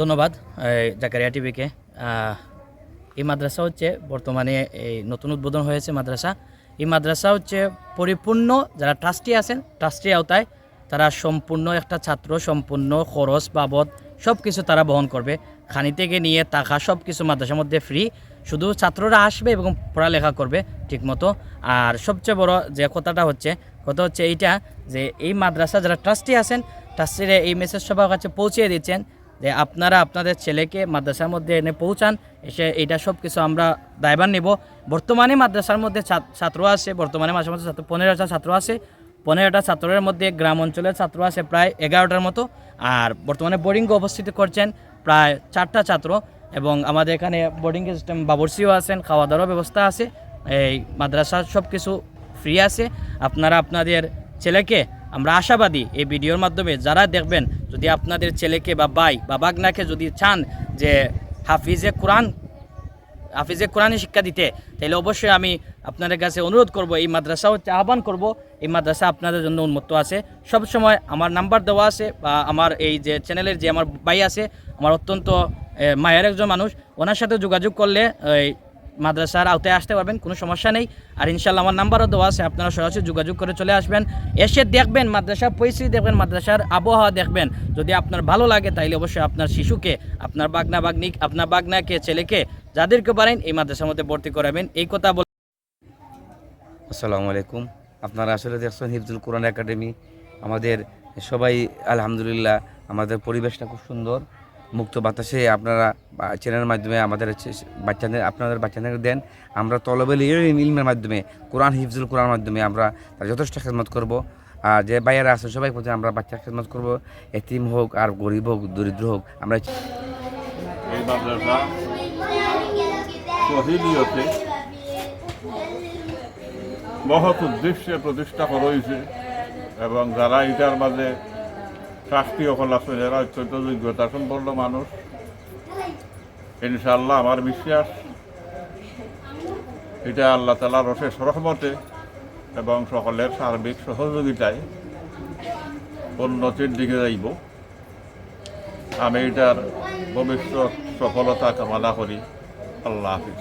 ধন্যবাদ জাকারিয়া টিভিকে। এই মাদ্রাসা হচ্ছে বর্তমানে এই নতুন উদ্বোধন হয়েছে মাদ্রাসা। এই মাদ্রাসা হচ্ছে পরিপূর্ণ, যারা ট্রাস্টি আছেন ট্রাস্টির আওতায় তারা সম্পূর্ণ একটা ছাত্র, সম্পূর্ণ খরচ বাবদ সব কিছু তারা বহন করবে। খানি থেকে নিয়ে টাকা সব কিছু মাদ্রাসার মধ্যে ফ্রি শুধু ছাত্ররা আসবে এবং পড়ালেখা করবে ঠিকমতো। আর সবচেয়ে বড় যে কথাটা হচ্ছে, কথা হচ্ছে এইটা যে এই মাদ্রাসা যারা ট্রাস্টি আছেন ট্রাস্টিরা এই মেসেজ সবার কাছে পৌঁছে দিচ্ছেন যে আপনারা আপনাদের ছেলেকে মাদ্রাসার মধ্যে এনে পৌঁছান, এসে এইটা সব কিছু আমরা দায়ভার নেব। বর্তমানে মাদ্রাসার মধ্যে ছাত্র আছে, বর্তমানে মাদ্রাসার মধ্যে ছাত্র পনেরোটা ছাত্র আছে। পনেরোটা ছাত্রের মধ্যে গ্রাম অঞ্চলের ছাত্র আছে প্রায় এগারোটার মতো। আর বর্তমানে বোর্ডিংয়ে অবস্থিত করছেন প্রায় চারটা ছাত্র এবং আমাদের এখানে বোর্ডিং সিস্টেম বাবরসিও আছেন খাওয়া দাওয়ার ব্যবস্থা আছে, এই মাদ্রাসার সব কিছু ফ্রি আছে। আপনারা আপনাদের ছেলেকে আমরা আশাবাদী এই ভিডিওর মাধ্যমে যারা দেখবেন যদি আপনাদের ছেলেকে বা ভাই বা বাগনাকে যদি চান যে হাফিজে কোরআন, হাফিজে কোরআনে শিক্ষা দিতে, তাহলে অবশ্যই আমি আপনাদের কাছে অনুরোধ করব, এই মাদ্রাসা হচ্ছে আহ্বান করব, এই মাদ্রাসা আপনাদের জন্য উন্মুক্ত আছে। সব সময় আমার নাম্বার দেওয়া আছে, বা আমার এই যে চ্যানেলের যে আমার ভাই আছে, আমার অত্যন্ত মায়ের একজন মানুষ, ওনার সাথে যোগাযোগ করলে মাদ্রাসার আওতায় আসতে পারবেন, কোনো সমস্যা নেই। আর ইনশাল্লাহ আমার নাম্বারও দেওয়া আছে, আপনারা সরাসরি যোগাযোগ করে চলে আসবেন। এসে দেখবেন মাদ্রাসার পরিস্থিতি দেখবেন, মাদ্রাসার আবহাওয়া দেখবেন। যদি আপনার ভালো লাগে, তাইলে অবশ্যই আপনার শিশুকে, আপনার বাগনা বাগনিক, আপনার বাগনাকে, ছেলেকে, যাদেরকে পারেন, এই মাদ্রাসার মধ্যে ভর্তি করাবেন। এই কথা বলে আসসালামু আলাইকুম। আপনারা আসলে দেখছেন হিফজুল কোরআন একাডেমি। আমাদের সবাই আলহামদুলিল্লাহ, আমাদের পরিবেশটা খুব সুন্দর। মুক্ত বাতাসে আপনারা চ্যানেলের মাধ্যমে আমাদের বাচ্চাদের, আপনাদের বাচ্চাদের দেন। আমরা তলবেল ইলমের মাধ্যমে, কোরআন, হিফজুল কোরআন মাধ্যমে আমরা তার যথেষ্ট খেদমত করব। আর যে বাইরে আছে সবাই প্রতি আমরা বাচ্চার খেদমত করব। এতিম হোক, আর গরিব হোক, দরিদ্র হোক, আমরা মহৎ উদ্দেশ্যে প্রতিষ্ঠা করা হয়েছে এবং যারা এটার মাঝে সকল আছে যারা অত্যন্ত যোগ্যতা সম্পন্ন মানুষ। ইনশাআল্লাহ আমার বিশ্বাস, এটা আল্লাহ তালার রসের সরহমতে এবং সকলের সার্বিক সহযোগিতায় উন্নতির দিকে যাইব। আমি এটার ভবিষ্যৎ সফলতা কামনা করি। আল্লাহ হাফিজ।